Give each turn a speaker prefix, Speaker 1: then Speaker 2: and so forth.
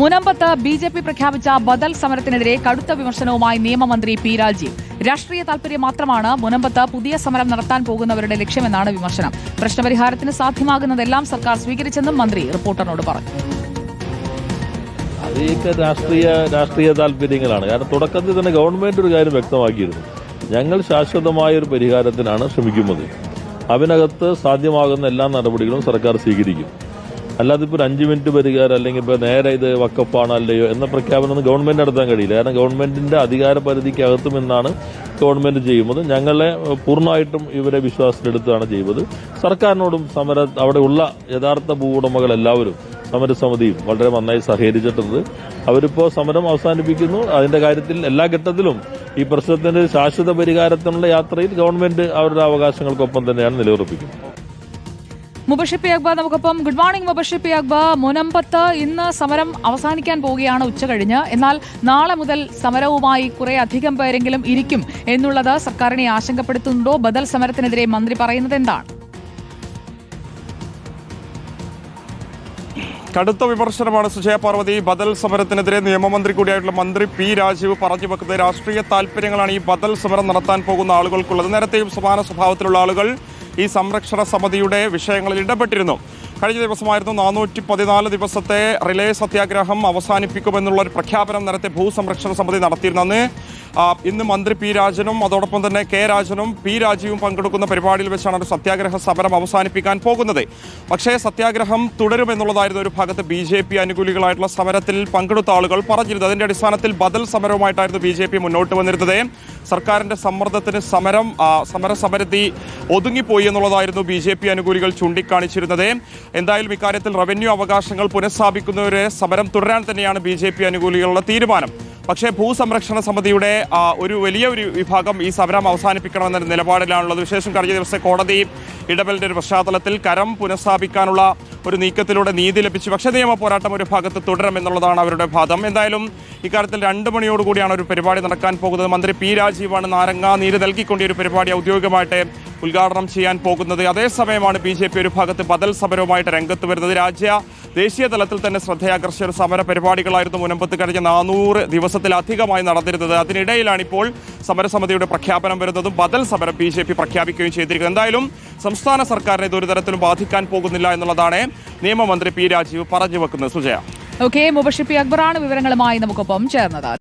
Speaker 1: മുനമ്പത്ത് B J P പ്രഖ്യാപിച്ച ബദൽ സമരത്തിനെതിരെ കടുത്ത വിമർശനവുമായി നിയമമന്ത്രി പി രാജീവ്. രാഷ്ട്രീയ താൽപര്യം മാത്രമാണ് മുനമ്പത്ത് പുതിയ സമരം നടത്താൻ പോകുന്നവരുടെ ലക്ഷ്യമെന്നാണ് വിമർശനം. പ്രശ്നപരിഹാരത്തിന് സാധ്യമാകുന്നതെല്ലാം സർക്കാർ സ്വീകരിച്ചെന്നും മന്ത്രി റിപ്പോർട്ടറിനോട് പറഞ്ഞു.
Speaker 2: അതൊക്കെ രാഷ്ട്രീയ രാഷ്ട്രീയ താല്പര്യങ്ങളാണ് കാരണം തുടക്കത്തിൽ തന്നെ ഗവൺമെന്റ് ഒരു കാര്യം വ്യക്തമാക്കിയിരുന്നു. ഞങ്ങൾ ശാശ്വതമായ ഒരു പരിഹാരത്തിനാണ് ശ്രമിക്കുന്നത്. അതിനകത്ത് സാധ്യമാകുന്ന എല്ലാ നടപടികളും സർക്കാർ സ്വീകരിക്കും. അല്ലാതെ ഇപ്പോൾ ഒരു അഞ്ച് മിനിറ്റ് പരിഹാരം അല്ലെങ്കിൽ ഇപ്പോൾ നേരെ ഇത് വക്കപ്പാണ് അല്ലയോ എന്ന പ്രഖ്യാപനം ഗവൺമെന്റ് നടത്താൻ കഴിയില്ല. കാരണം ഗവൺമെന്റിന്റെ അധികാര പരിധിക്കകത്തും എന്നാണ് ഗവൺമെന്റ് ചെയ്യുന്നത്. ഞങ്ങളെ പൂർണമായിട്ടും ഇവരെ വിശ്വാസത്തിലെടുത്താണ് ചെയ്യുന്നത്. സർക്കാരിനോടും സമര അവിടെയുള്ള യഥാർത്ഥ ഭൂവുടമകൾ എല്ലാവരും സമരസമിതിയും വളരെ നന്നായി സഹകരിച്ചിട്ടുണ്ട്. അവരിപ്പോ സമരം അവസാനിപ്പിക്കുന്നു. അതിന്റെ കാര്യത്തിൽ എല്ലാ ഘട്ടത്തിലും ഈ പ്രശ്നത്തിന്റെ ശാശ്വത പരിഹാരത്തിനുള്ള യാത്രയിൽ ഗവൺമെന്റ് അവരുടെ അവകാശങ്ങൾക്കൊപ്പം തന്നെയാണ് നിലയുറപ്പിക്കുന്നത്.
Speaker 1: മുബഷിർ അക്ബ നമുക്കൊപ്പം ഗുഡ് മോർണിംഗ് മുബഷിപ്പി അക്ബ മുനമ്പത്ത് ഇന്ന് സമരം അവസാനിക്കാൻ പോവുകയാണ് ഉച്ചകഴിഞ്ഞ് എന്നാൽ നാളെ മുതൽ സമരവുമായി കുറെ അധികം പേരെങ്കിലും ഇരിക്കും എന്നുള്ളത് സർക്കാരിനെ ആശങ്കപ്പെടുത്തുന്നുണ്ടോ? ബദൽ സമരത്തിനെതിരെ മന്ത്രി പറയുന്നത് എന്താണ്?
Speaker 3: കടുത്ത വിമർശനമാണ് സുജയ പാർവതി. ബദൽ സമരത്തിനെതിരെ നിയമമന്ത്രി കൂടിയായിട്ടുള്ള മന്ത്രി പി രാജീവ് പറഞ്ഞു വെക്കുന്നത് രാഷ്ട്രീയ താല്പര്യങ്ങളാണ് ഈ ബദൽ സമരം നടത്താൻ പോകുന്ന ആളുകൾക്കുള്ളത്. നേരത്തെയും സമാന സ്വഭാവത്തിലുള്ള ആളുകൾ ഈ സംരക്ഷണ സമിതിയുടെ വിഷയങ്ങളിൽ ഇടപെട്ടിരുന്നു. കഴിഞ്ഞ ദിവസമായിരുന്നു നാനൂറ്റി പതിനാല് ദിവസത്തെ റിലേ സത്യാഗ്രഹം അവസാനിപ്പിക്കുമെന്നുള്ള ഒരു പ്രഖ്യാപനം നേരത്തെ ഭൂസംരക്ഷണ സമിതി നടത്തിയിരുന്നു അന്ന് ഇന്ന് മന്ത്രി പി രാജനും അതോടൊപ്പം തന്നെ കെ രാജനും പി രാജീവും പങ്കെടുക്കുന്ന പരിപാടിയിൽ വെച്ചാണ് ഒരു സത്യാഗ്രഹ സമരം അവസാനിപ്പിക്കാൻ പോകുന്നത്. പക്ഷേ സത്യാഗ്രഹം തുടരുമെന്നുള്ളതായിരുന്നു ഒരു ഭാഗത്ത് ബി ജെ പി അനുകൂലികളായിട്ടുള്ള സമരത്തിൽ പങ്കെടുത്ത ആളുകൾ പറഞ്ഞിരുന്നത്. അതിന്റെ അടിസ്ഥാനത്തിൽ ബദൽ സമരവുമായിട്ടായിരുന്നു ബി ജെ പി മുന്നോട്ട് വന്നിരുന്നത്. സർക്കാരിന്റെ സമ്മർദ്ദത്തിന് സമരം സമരസമരത്തി ഒതുങ്ങിപ്പോയി എന്നുള്ളതായിരുന്നു ബി ജെ പി അനുകൂലികൾ ചൂണ്ടിക്കാണിച്ചിരുന്നത്. എന്തായാലും ഇക്കാര്യത്തിൽ റവന്യൂ അവകാശങ്ങൾ പുനഃസ്ഥാപിക്കുന്നവരെ സമരം തുടരാൻ തന്നെയാണ് ബി ജെ പി അനുകൂലികളുടെ തീരുമാനം. പക്ഷേ ഭൂസംരക്ഷണ സമിതിയുടെ ഒരു വലിയ ഒരു വിഭാഗം ഈ സമരം അവസാനിപ്പിക്കണമെന്ന നിലപാടിലാണുള്ളത്. വിശേഷം കഴിഞ്ഞ ദിവസത്തെ കോടതി ഇടപെടലിന്റെ ഒരു പശ്ചാത്തലത്തിൽ കരം പുനഃസ്ഥാപിക്കാനുള്ള ഒരു നീക്കത്തിലൂടെ നീതി ലഭിച്ചു. പക്ഷേ നിയമ പോരാട്ടം ഒരു ഭാഗത്ത് തുടരും എന്നുള്ളതാണ് അവരുടെ ഭാഗം എന്തായാലും ഇക്കാര്യത്തിൽ രണ്ട് മണിയോടുകൂടിയാണ് ഒരു പരിപാടി നടക്കാൻ പോകുന്നത്. മന്ത്രി പി രാജീവാണ് നാരങ്ങ നീര് നൽകിക്കൊണ്ട് ഒരു പരിപാടി ഔദ്യോഗികമായിട്ട് ഉദ്ഘാടനം ചെയ്യാൻ പോകുന്നത്. അതേസമയമാണ് ബി ജെ പി ഒരു ഭാഗത്ത് ബദൽ സമരവുമായിട്ട് രംഗത്ത് വരുന്നത്. രാജ്യ ദേശീയ തലത്തിൽ തന്നെ ശ്രദ്ധയാകർഷിച്ച ഒരു സമര പരിപാടികളായിരുന്നു മുനമ്പത്ത് കഴിഞ്ഞ നാനൂറ് ദിവസത്തിലധികമായി നടന്നിരുന്നത്. അതിനിടയിലാണ് ഇപ്പോൾ സമരസമിതിയുടെ പ്രഖ്യാപനം വരുന്നതും ബദൽ സമരം ബി ജെ പി പ്രഖ്യാപിക്കുകയും ചെയ്തിരിക്കുന്നത് എന്തായാലും സംസ്ഥാന സർക്കാരിനെ ഇത് തരത്തിലും ബാധിക്കാൻ പോകുന്നില്ല എന്നുള്ളതാണ് നിയമമന്ത്രി പി രാജീവ് പറഞ്ഞു വെക്കുന്നത്. സുജയ.
Speaker 1: ഓക്കെ മുബഷിപ്പി അക്ബറാണ് വിവരങ്ങളുമായി നമുക്കൊപ്പം ചേർന്നത്.